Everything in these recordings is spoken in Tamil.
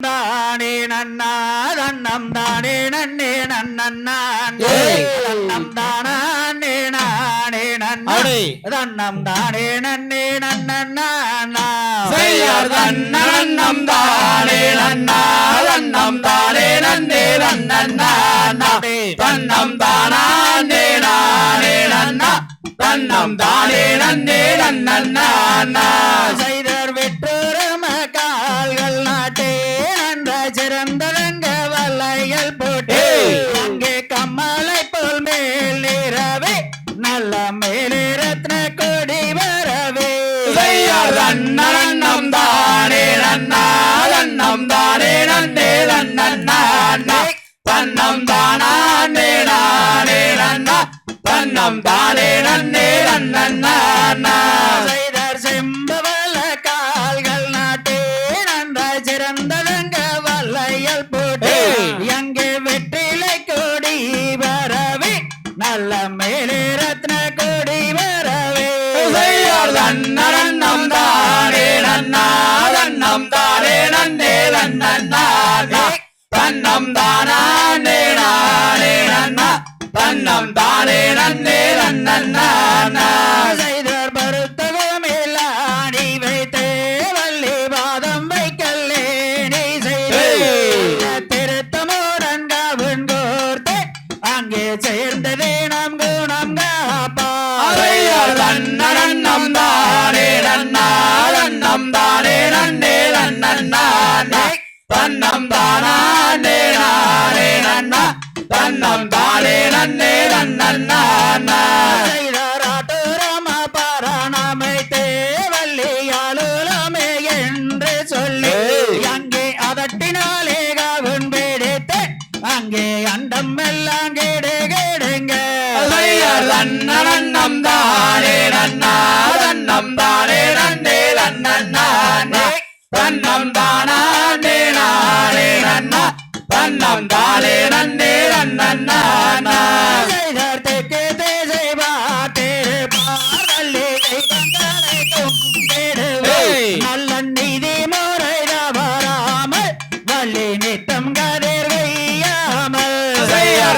தானே நன்னா தன்னம் தானே நன்னே நன்னன்னா ஏய். தன்னம் தானே நானே நன்னா. தன்னம் தானே நன்னே தன்னன்னம் தானே நன்னா தன்னம் தானே நன்னே நன்னன்னா தன்னம் தானே நானே நன்னா. தன்னம் தானே நன்னே நன்னன்னா செய்தர் நல்ல மேலே ரத்ன கொடி வரவே. தன்னன்னம் தானே நன்னா தன்னம் தானே நன்னே நன்னன்னா தன்னம் தானே நானே நன்னா தன்னம் தானே நன்னே செய்தர் செம்பவல கால்கள் நாட்டே நன்ற சிறந்ததங்க வல்லைகள் போட்டு. ஏய். எங்கே வெற்றிலை கொடி வரவே நல்ல தன்னம் தானே நன்னே நன்னன்னா தன்னம் தானே நானே நன்னா? தன்னம் தானே நன்னே நன்னன்னா தன்னம் தானே நானே நன்னா. தன்னம் தானே நன்னே.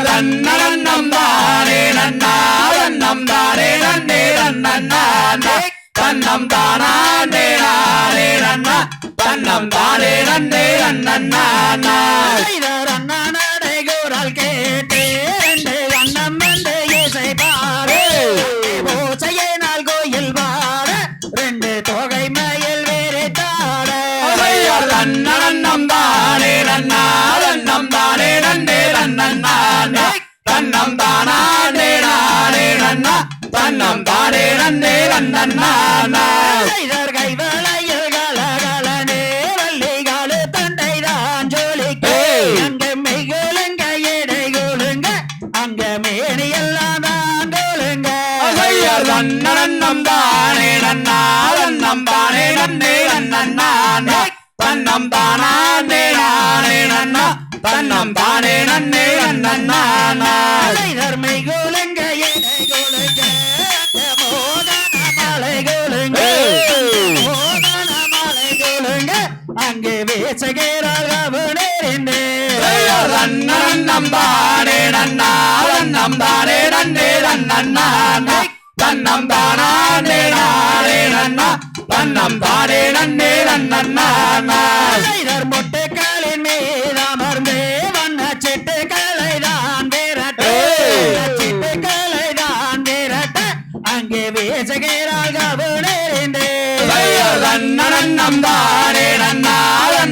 தன்னன்னம் தானே நன்னா தன்னம் தானே நன்னே தன்னம் தானே நானே நன்னா நன்னே தன்னம் தானே நானே நன்னா தன்னம் தானே நன்னே வள்ளிகாலு தண்டை தான் எல்லாம் தான் நன்னா நன்னே தன்னம் தானே நானே நன்னா தன்னம் தானே நன்னே நன்னன்னா செய்தர் மெய்குலுங்க எடை குலுங்க அங்க ஐயர் தன்னன்னம் தானே நன்னா தன்னம் தானே நன்னே நன்னன்னா தன்னம் தானே நானே நன்னா? தன்னம் தானே நன்னே நன்னன்னா செய்தர் வீசுகிறாள் நன்னா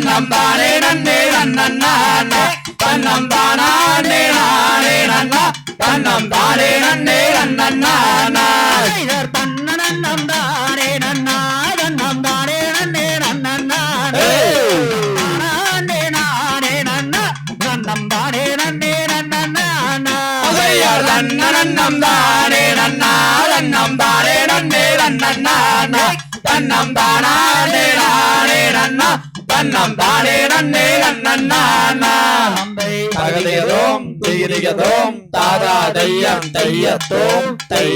தன்னம் நன்னே. நன்னன்னா நானே நன்னா. தன்னம் தானே தன்னம் தானே நன்னே நன்னன்னா அம்பை தகதியதோம் தாதா தையம் தையத்தோம் தை.